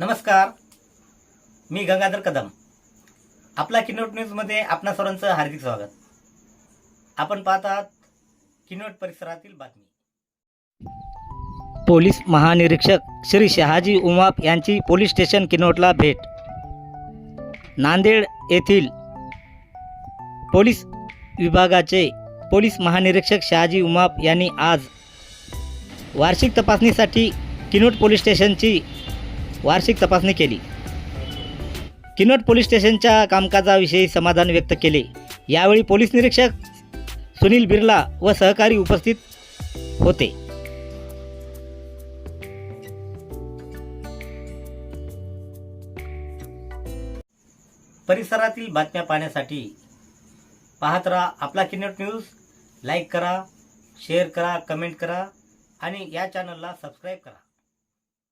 नमस्कार. मी गंगाधर कदम. आपला किनोट न्यूजमध्ये आपणा सर्वांचं हार्दिक स्वागत. आपण पाहतात आहात किनोट परिसरातील बातमी. पोलीस महानिरीक्षक श्री शहाजी उमाप यांची पोलीस स्टेशन किनोटला भेट. नांदेड येथील पोलीस विभागाचे पोलीस महानिरीक्षक शहाजी उमाप यांनी आज वार्षिक तपासणीसाठी किनोट पोलीस स्टेशनची वार्षिक तपासणी केली. किनोट पोलीस स्टेशनच्या कामकाजाविषयी समाधान व्यक्त केले. यावेळी पोलीस निरीक्षक सुनील बिर्ला व सहकारी उपस्थित होते. परिसरातील बातम्या पाहण्यासाठी पाहत राहा आपला किनोट न्यूज. लाईक करा शेअर करा कमेंट करा आणि या चॅनलला सबस्क्राईब करा.